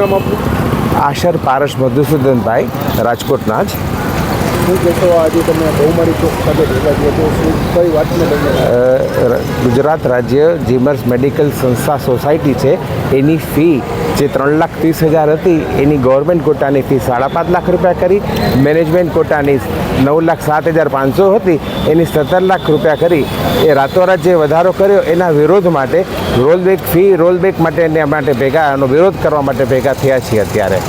નામ આપણું આશર પારસ મધુસૂદનભાઈ રાજકોટના જ. આજે તમે બહુમારી ચોક ખાતે ભેગા થયા તો ગુજરાત રાજ્ય જીમર્સ મેડિકલ સંસ્થા સોસાયટી છે. એની ફી જે ત્રણ લાખ ત્રીસ હજાર હતી, એની ગવર્મેન્ટ કોટાની ફી સાડા પાંચ લાખ રૂપિયા કરી. મેનેજમેન્ટ કોટાની નવ લાખ સાત હજાર પાંચસો હતી. એની સત્તર લાખ રૂપિયા કરી. એ રાતોરાત જે વધારો કર્યો. એના વિરોધ માટે રોલબેક ફી, રોલબેક માટે માટે ભેગા, એનો વિરોધ કરવા માટે ભેગા થયા છીએ અત્યારે.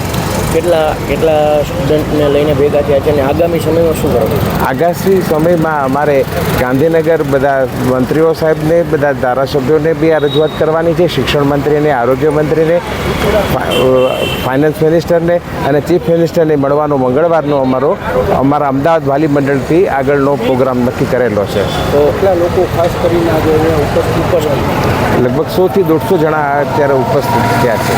કેટલા કેટલા સ્ટુડન્ટને લઈને ભેગા થયા છે અને આગામી સમયમાં શું કરવું આગામી સમયમાં અમારે ગાંધીનગર બધા મંત્રીઓ સાહેબને બધા ધારાસભ્યોને બી આ રજૂઆત કરવાની છે શિક્ષણ મંત્રીને આરોગ્ય મંત્રીને ફાઇનાન્સ મિનિસ્ટરને અને ચીફ મિનિસ્ટરને મળવાનો મંગળવારનો અમારો અમારા અમદાવાદ વાલી મંડળથી આગળનો પ્રોગ્રામ નક્કી કરેલો છે. તો એટલા લોકો ખાસ કરીને આજે ઉપસ્થિત લગભગ સોથી દોઢસો જણા અત્યારે ઉપસ્થિત થયા છે?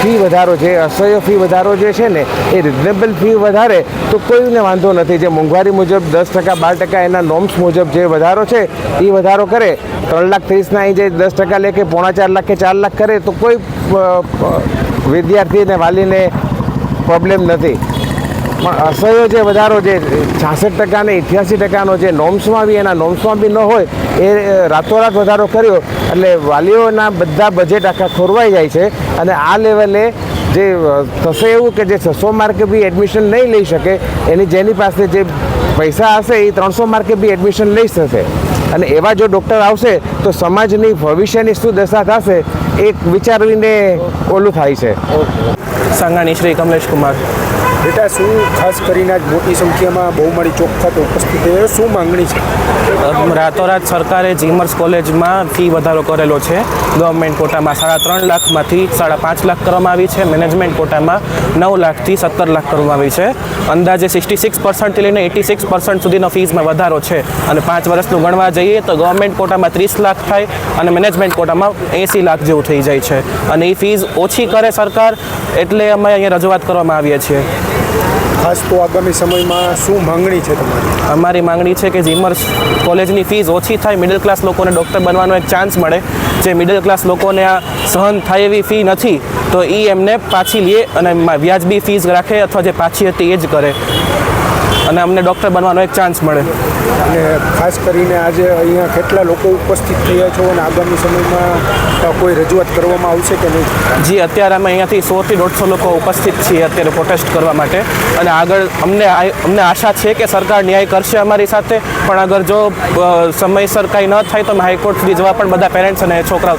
ફી વધારો જે, અસહ્ય ફી વધારો જે છે ને, એ રિઝનેબલ ફી વધારે, તો કોઈને વાંધો નથી. જે મોંઘવારી મુજબ દસ ટકા, બાર ટકા એના નોર્મ્સ મુજબ જે વધારો છે એ વધારો કરે. ત્રણ લાખ ત્રીસના અહીં જે દસ ટકા લે કે પોણા ચાર લાખ કે ચાર લાખ કરે, તો કોઈ વિદ્યાર્થીને વાલીને પ્રોબ્લેમ નથી. પણ અસહ્ય જે વધારો જે છાસઠ ટકા ને અઠ્યાસી ટકાનો જે નોમ્સમાં બી એના નોમ્સમાં બી ન હોય, એ રાતોરાત વધારો કર્યો. એટલે વાલીઓના બધા બજેટ આખા ખોરવાઈ જાય છે. અને આ લેવલે જે થશે એવું કે જે છસો માર્કે બી એડમિશન નહીં લઈ શકે, એની જેની પાસે જે પૈસા હશે, એ ત્રણસો માર્કે બી એડમિશન લઈ શકશે અને એવા જો ડૉક્ટર આવશે, તો સમાજની ભવિષ્યની શું દશા થશે એ વિચારીને ઓલું થાય છે. સાંગાણી શ્રી કમલેશ કુમાર. બેટા શું ખાસ કરીને આજ મોટી સંખ્યામાં બહુમાળી ચોક ખાતે ઉપસ્થિત થયા શું માંગણી છે? રાતોરાત સરકારે જીમર્સ કોલેજમાં ફી વધારો કરેલો છે. ગવર્મેન્ટ કોટામાં સાડા ત્રણ લાખમાંથી સાડા પાંચ લાખ કરવામાં આવી છે. મેનેજમેન્ટ કોટામાં નવ લાખથી સત્તર લાખ કરવામાં આવી છે. અંદાજે સિક્સટી સિક્સ પર્સન્ટથી લઈને એટી સિક્સ પર્સન્ટ સુધીનો ફીઝમાં વધારો છે. અને પાંચ વર્ષનું ગણવા જઈએ તો ગવર્મેન્ટ કોટામાં ત્રીસ લાખ થાય અને મેનેજમેન્ટ કોટામાં એંસી લાખ જેવું થઈ જાય છે. અને એ ફીઝ ઓછી કરે સરકાર એટલે અમે અહીંયા રજૂઆત કરવામાં આવીએ છીએ. ખાસ તો આગામી સમયમાં શું માંગણી છે તમારી? અમારી માંગણી છે કે જીમર્સ કોલેજની ફીસ ઓછી થાય મિડલ ક્લાસ લોકોને ડૉક્ટર બનવાનો એક ચાન્સ મળે. જે મિડલ ક્લાસ લોકોને આ સહન થાય એવી ફી નથી તો એ એમને પાછી લે અને વ્યાજબી ફીસ રાખે અથવા જે પાછી હતી એ જ કરે. અને અમને ડૉક્ટર બનવાનો એક ચાન્સ મળે. અને ખાસ કરીને આજે અહીંયા કેટલા લોકો ઉપસ્થિત થયા છો અને આગામી સમયમાં કોઈ રજૂઆત કરવામાં આવશે કે નહીં? જી અત્યારે અમે અહીંયાથી સોથી દોઢસો લોકો ઉપસ્થિત છીએ અત્યારે પ્રોટેસ્ટ કરવા માટે. અને આગળ અમને આ- અમને આશા છે કે સરકાર ન્યાય કરશે અમારી સાથે. પણ અગર જો સમયસર કાંઈ ન થાય તો અમે હાઈકોર્ટ સુધી જવા પણ બધા પેરેન્ટ્સ અને છોકરાઓ